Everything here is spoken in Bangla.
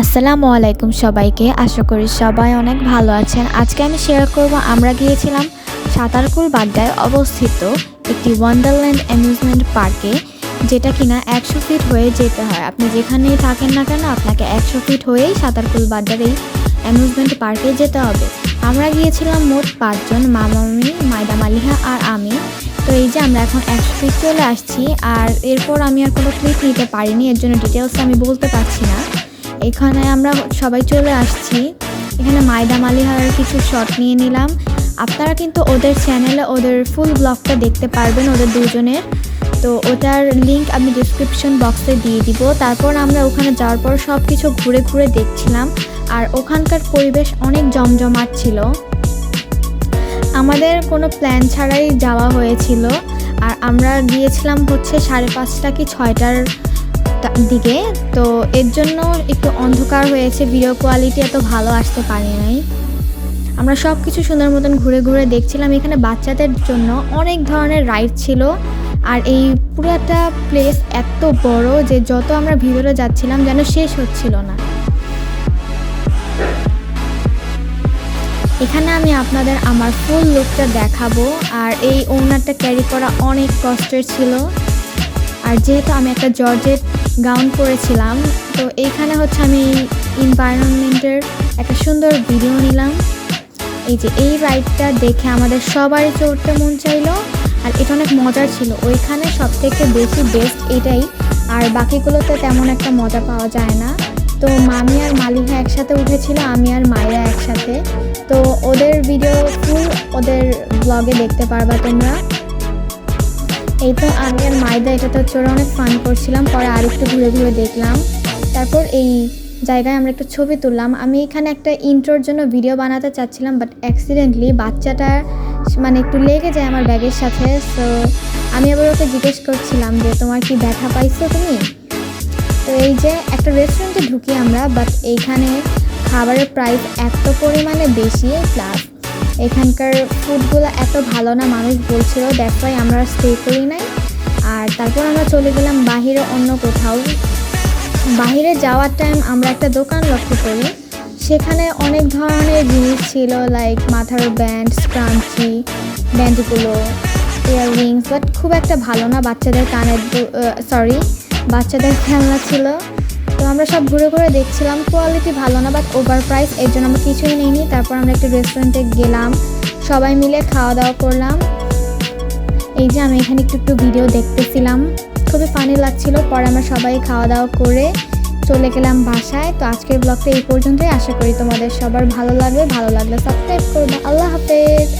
আসসালামু আলাইকুম সবাইকে। আশা করি সবাই অনেক ভালো আছেন। আজকে আমি শেয়ার করব, আমরা গিয়েছিলাম সাঁতারকুল বাড্ডায় অবস্থিত একটি ওয়ান্ডারল্যান্ড অ্যামিউজমেন্ট পার্কে যেটা কিনা একশো ফিট হয়ে যেতে হয়। আপনি যেখানেই থাকেন না কেন, আপনাকে একশো ফিট হয়েই সাঁতারকুল বাড্ডার এই অ্যামিউজমেন্ট পার্কে যেতে হবে। আমরা গিয়েছিলাম মোট পাঁচজন মামামি মাইদা মালিহা আর আমি। তো এই যে আমরা এখন একশো ফিট চলে আসছি, আর এরপর আমি আর কোনো ক্লিপ নিতে পারিনি, এর জন্য ডিটেলস আমি বলতে পারছি না। এখানে আমরা সবাই চলে আসছি। এখানে মাইদা মালিহার কিছু শট নিয়ে নিলাম। আপনারা কিন্তু ওদের চ্যানেলে ওদের ফুল ব্লগটা দেখতে পারবেন ওদের দুজনের। তো ওটার লিংক আমি ডিসক্রিপশন বক্সে দিয়ে দিব। তারপর আমরা ওখানে যাওয়ার পর সব কিছু ঘুরে ঘুরে দেখছিলাম। আর ওখানকার পরিবেশ অনেক জমজমাট ছিল। আমাদের কোনো প্ল্যান ছাড়াই যাওয়া হয়েছিল। আর আমরা গিয়েছিলাম হচ্ছে সাড়ে পাঁচটা কি ছয়টার দিকে, তো এর জন্য একটু অন্ধকার হয়েছে ভিডিও কোয়ালিটি এত ভালো আসতে পারে নাই। আমরা সব কিছু সুন্দর মতন ঘুরে ঘুরে দেখছিলাম, এখানে বাচ্চাদের জন্য অনেক ধরনের রাইড ছিল। আর এই পুরোটা প্লেস এত বড় যে যত আমরা ভিতরে যাচ্ছিলাম যেন শেষ হচ্ছিল না। এখানে আমি আপনাদের আমার ফুল লুকটা দেখাবো। আর এই ওনারটা ক্যারি করা অনেক কষ্টের ছিল। আর যেহেতু আমি একটা জর্জেট গাউন পরেছিলাম, তো এইখানে হচ্ছে আমি এনভায়রনমেন্টের একটা সুন্দর ভিডিও নিলাম। এই যে এই রাইডটা দেখে আমাদের সবারই চড়তে মন চাইলো, আর এটা অনেক মজার ছিল। ওইখানে সব থেকে বেশি বেস্ট এটাই, আর বাকিগুলোতে তেমন একটা মজা পাওয়া যায় না। তো মামি আর মালিহা একসাথে উঠেছিল, আমি আর মায়েরা একসাথে। তো ওদের ভিডিও ফুল ওদের ব্লগে দেখতে পারবা তোমরা। এই তো আমি আর মাইদা এটাতে চড়ে অনেক ফান করছিলাম। পরে আরেকটু ঘুরে ঘুরে দেখলাম। তারপর এই জায়গায় আমরা একটু ছবি তুললাম। আমি এখানে একটা ইন্ট্রোর জন্য ভিডিও বানাতে চাচ্ছিলাম বাট অ্যাক্সিডেন্টলি বাচ্চাটা মানে একটু লেগে যায় আমার ব্যাগের সাথে। সো আমি আবার ওকে জিজ্ঞেস করছিলাম যে, তোমার কি ব্যথা পাইছো তুমি? তো এই যে একটা রেস্টুরেন্টে ঢুকি আমরা বাট এইখানে খাবারের প্রাইস এত পরিমাণে বেশি প্লাস এখানকার ফুডগুলো এত ভালো না, মানুষ বলছিল দ্যাটস ওয়াই আমরা স্টে করি নাই। আর তারপর আমরা চলে গেলাম বাহিরে অন্য কোথাও। বাহিরে যাওয়ার টাইম আমরা একটা দোকান লক্ষ্য করি। সেখানে অনেক ধরনের জিনিস ছিল লাইক মাথার ব্যান্ড স্ক্রাঞ্চি ব্যান্ডগুলো ইয়াররিংস বাট খুব একটা ভালো না, বাচ্চাদের কানের সরি বাচ্চাদের খেলনা ছিল। আমরা সব ঘুরে ঘুরে দেখছিলাম কোয়ালিটি ভালো না বাট ওভার প্রাইস এর জন্য আমরা কিছুই নিইনি। তারপর আমরা একটা রেস্টুরেন্টে গেলাম, সবাই মিলে খাওয়া দাওয়া করলাম। এই যে আমি এখানে একটু একটু ভিডিও দেখতেছিলাম, খুবই ফানি লাগছিল। পরে আমরা সবাই খাওয়া দাওয়া করে চলে গেলাম বাসায়। তো আজকের ব্লগটা এই পর্যন্তই। আশা করি তোমাদের সবার ভালো লাগবে। ভালো লাগলে সাবস্ক্রাইব করবে। আল্লাহ হাফেজ।